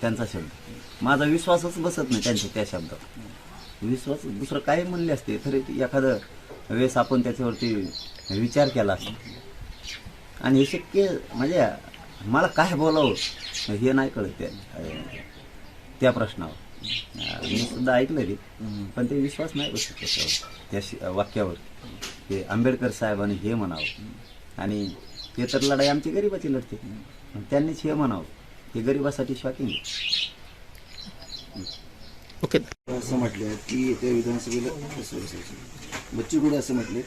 त्यांचा शब्द. माझा विश्वासच बसत नाही त्यांच्या त्या शब्दात. विश्वास दुसरं काही म्हणले असते. तरी एखादं वेळेस आपण त्याच्यावरती विचार केला असतो. आणि हे शक्य म्हणजे मला काय बोलावं हे नाही कळत त्या त्या प्रश्नावर. मी सुद्धा ऐकलं रे पण ते विश्वास नाही बसत त्याच्यावर त्या शि- वाक्यावर. ते आंबेडकर साहेबांनी हे म्हणावं. आणि ते तर लढाई आमची गरिबाची लढते. पण त्यांनीच हे म्हणावं. ते गरिबासाठी शॉकिंग ओके असं म्हटलं की येत्या विधानसभेला बच्चू कडू असं म्हटले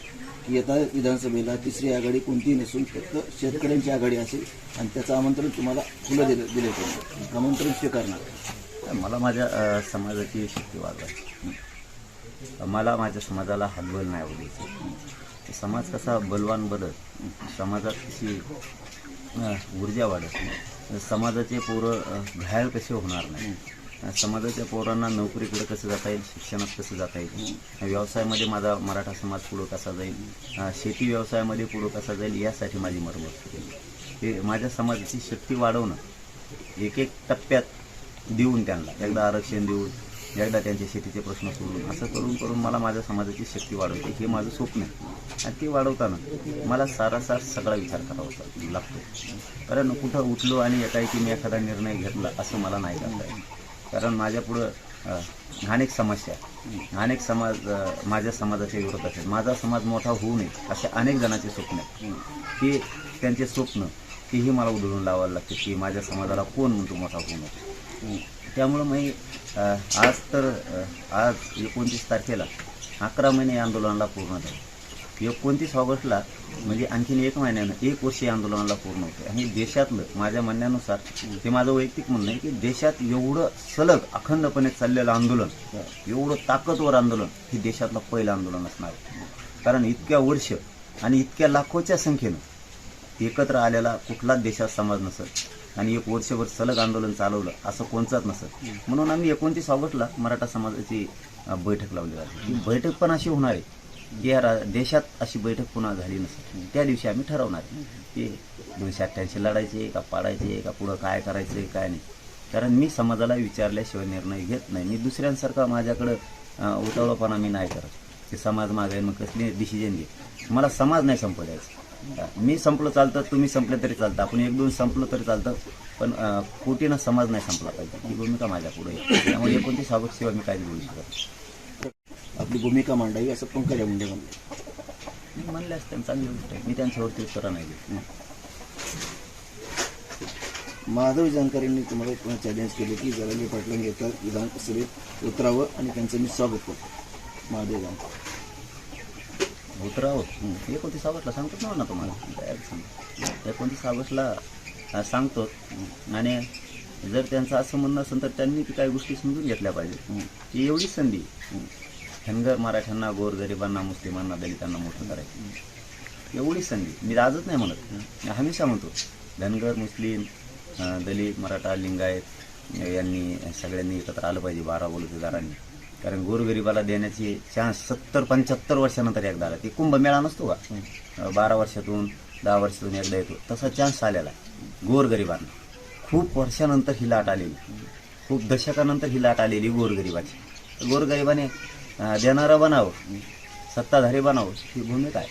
की येत्या विधानसभेला तिसरी आघाडी कोणतीही नसून फक्त शेतकऱ्यांची आघाडी असेल आणि त्याचं आमंत्रण तुम्हाला फुलं दिलं दिले त्यांनी आमंत्रण स्वीकारणार. मला माझ्या समाजाची शक्ती वाढवायची मला माझ्या समाजाला हातबल नाही आवडायचं समाज कसा बलवान बनत समाजात कशी अ, ऊर्जा वाढत समाजाचे पोरं घायल कसे होणार नाही? समाजाच्या पोरांना नोकरीकडे कसं जाता येईल? शिक्षणात कसं जाता येईल? व्यवसायामध्ये माझा मराठा समाज पुढं कसा जाईल? शेती व्यवसायामध्ये पुढं कसा जाईल? यासाठी माझी मरमत केली ते माझ्या समाजाची शक्ती वाढवणं एक एक टप्प्यात देऊन त्यांना एकदा आरक्षण देऊन एकदा त्यांचे शेतीचे प्रश्न सोडून असं करून करून मला माझ्या समाजाची शक्ती वाढवते. हे माझं स्वप्न आहे. आणि ते वाढवताना मला सारासार सगळा विचार करावा लागतो. कारण कुठं उठलो आणि एकाएकी मी एखादा निर्णय घेतला असं मला नाही करता कारण माझ्यापुढं अनेक समस्या अनेक समाज माझ्या समाजाच्या विरोधात आहेत माझा समाज मोठा होऊ नये असे अनेक जणांचे स्वप्न आहेत. ते त्यांचे स्वप्न तेही मला उधळून लावायला लागते की माझ्या समाजाला कोण म्हणतो मोठा होऊ नये. त्यामुळं मी आज तर आज एकोणतीस तारखेला अकरा महिने आंदोलनाला पूर्ण झालं एकोणतीस ऑगस्टला म्हणजे आणखीन एक महिन्यानं एक वर्ष आंदोलनाला पूर्ण होते आणि देशातलं माझ्या म्हणण्यानुसार ते माझं वैयक्तिक म्हणणं आहे की देशात एवढं सलग अखंडपणे चाललेलं आंदोलन एवढं ताकदवर आंदोलन हे देशातलं पहिलं आंदोलन असणार आहे. कारण इतक्या वर्ष आणि इतक्या लाखोच्या संख्येनं एकत्र आलेला कुठलाच देशात समाज नसत. आणि एक वर्षभर सलग आंदोलन चालवलं असं कोणचाच नसत. म्हणून आम्ही एकोणतीस ऑगस्टला मराठा समाजाची बैठक लावली जाते ही बैठक पण अशी होणार आहे की या रा- देशात अशी बैठक पुन्हा झाली नसेल त्या दिवशी आम्ही ठरवणार की दोनशे अठ्ठ्याऐंशी लढायचे का पाडायचे का पुढं काय करायचं काय नाही. कारण मी समाजाला विचारल्याशिवाय निर्णय घेत नाही. मी दुसऱ्यांसारखा माझ्याकडं उतावळपणा मी नाही करत. की समाज मागे मग कसली डिसिजन घे मला समाज नाही संपवायचा. मी संपलं चालतं तुम्ही संपले तरी चालतं. आपण एक दोन संपलं तरी चालतं. पण कोटीनं समाज नाही संपला पाहिजे. ही भूमिका माझ्या पुढे त्यामुळे एकोणतीस ऑगस्ट शिवाय मी काहीच बोलू शकत. आपली भूमिका मांडावी असं पंकजा मुंडे म्हणले. मी म्हणले असते चांगली गोष्ट आहे. मी त्यांच्यावरती उत्तर नाही देत. माधव जानकरांनी तुम्हाला चॅलेंज केले की जरांगे पाटलांनी येत्या विधानसभेत उतरावं आणि त्यांचं मी स्वागत करतो. महादेव जानकर. उतरावं एकोणतीस ऑगस्टला सांगतो ना तुम्हाला काय अडचण एकोणतीस ऑगस्टला सांगतो आणि जर त्यांचं असं म्हणणं असेल तर त्यांनी ती काही गोष्टी समजून घेतल्या पाहिजेत ती एवढी संधी धनगर मराठ्यांना गोरगरिबांना मुस्लिमांना दलितांना मोठं करायचं एवढी संधी मी आजच नाही म्हणत मी हमेशा म्हणतो धनगर मुस्लिम दलित मराठा लिंगायत यांनी सगळ्यांनी एकत्र आलं पाहिजे बारा बलुतेदारांनी कारण गोरगरिबाला देण्याची चान्स सत्तर पंच्याहत्तर वर्षानंतर एकदा आला. ते कुंभमेळा नसतो का? बारा वर्षातून दहा वर्षातून एकदा येतो. तसा चान्स आलेला. आहे गोरगरिबांना. खूप वर्षानंतर ही लाट आलेली. खूप दशकानंतर ही लाट आलेली गोरगरिबाची. गोरगरिबाने देणारं बनावं. सत्ताधारी बनावं ही भूमिका आहे.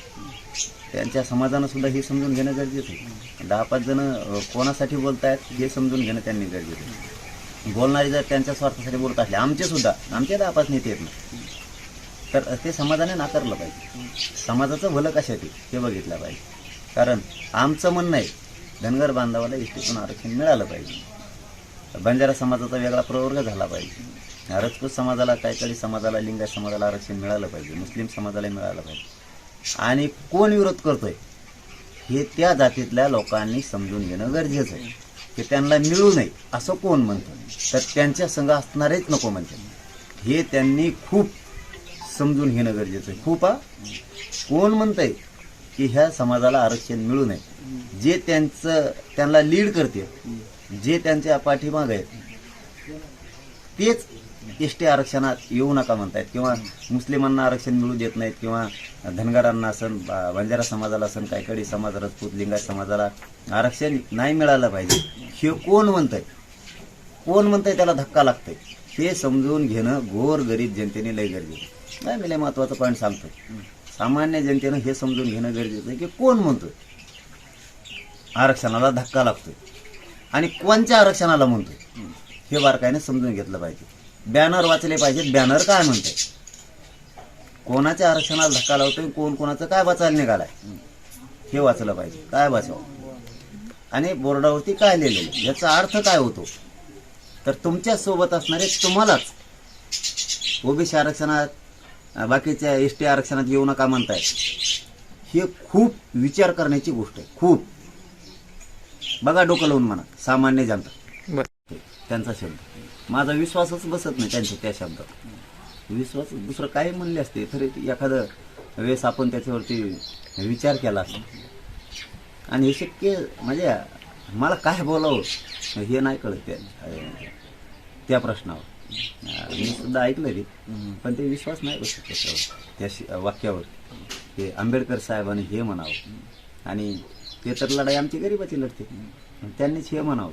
त्यांच्या समाजानं सुद्धा हे समजून घेणं गरजेचं आहे. दहा पाच जण कोणासाठी बोलतायत हे समजून घेणं त्यांनी गरजेचं आहे. बोलणारे जर त्यांच्या स्वार्थासाठी बोलत असले आमचे सुद्धा आमचे दहा पाच नेते आहेत ना. तर ते समाजाने नाकारलं पाहिजे. समाजाचं भलं कशासाठी ते बघितलं पाहिजे. कारण आमचं म्हणणं आहे धनगर बांधवाला इष्टीतून आरक्षण मिळालं पाहिजे. बंजारा समाजाचा वेगळा प्रवर्ग झाला पाहिजे. राजपूत समाजाला काहीतरी समाजाला लिंगायत समाजाला आरक्षण मिळालं पाहिजे. मुस्लिम समाजाला मिळालं पाहिजे. आणि कोण विरोध करतोय हे त्या जातीतल्या लोकांनी समजून घेणं गरजेचं आहे. की त्यांना मिळू नये असं कोण म्हणतं? तर त्यांच्या संघ असणारेच नको म्हणते. हे त्यांनी खूप समजून घेणं गरजेचं आहे. खूप आ कोण म्हणतंय की ह्या समाजाला आरक्षण मिळू नये? जे त्यांचं त्यांना लीड करते जे त्यांच्या पाठीमाग आहेत तेच एस टी आरक्षणात येऊ नका म्हणतायत किंवा मुस्लिमांना आरक्षण मिळू देत नाहीत किंवा धनगरांना असन बंजारा समाजाला असन कायकडी समाज राजपूत लिंगायत समाजाला आरक्षण नाही मिळालं पाहिजे. हे कोण म्हणतंय? कोण म्हणतंय त्याला धक्का लागतंय? हे समजून घेणं गोर गरीब जनतेने लय गरजेचं नाही मी लय महत्त्वाचं पॉईंट सांगतोय. सामान्य जनतेनं हे समजून घेणं गरजेचं आहे की कोण म्हणतोय? आरक्षणाला धक्का लागतोय. आणि कोणत्या आरक्षणाला म्हणतोय? हे बारकाईने समजून घेतलं पाहिजे. बॅनर वाचले पाहिजेत. बॅनर काय म्हणते? कोणाच्या आरक्षणाला धक्का लावतोय? कोण कोणाचं काय वाचायला निघालाय? हे वाचलं पाहिजे. काय वाचावं आणि बोर्डावरती काय लिहिलेलं आहे? याचा अर्थ काय होतो? तर तुमच्यासोबत असणारे तुम्हालाच ओबीसी आरक्षणात बाकीच्या एस टी आरक्षणात येऊ नका म्हणताय हे खूप विचार करण्याची गोष्ट आहे. खूप. बघा डोकं लावून म्हणा. सामान्य जनता. त्यांचा शब्द. माझा विश्वासच बसत नाही त्यांच्या त्या शब्दात. विश्वास दुसरं काय म्हणले असते तरी एखादं वेळेस आपण त्याच्यावरती विचार केला असतो. आणि हे शक्य म्हणजे मला काय बोलावं हे नाही कळत त्या त्या प्रश्नावर. मी सुद्धा ऐकलं रे पण ते विश्वास नाही बसत त्याच्यावर त्या शि- वाक्यावर ते आंबेडकर साहेबांनी हे म्हणावं. आणि ते तर लढाई आमची गरिबाची लढते. त्यांनीच हे म्हणावं.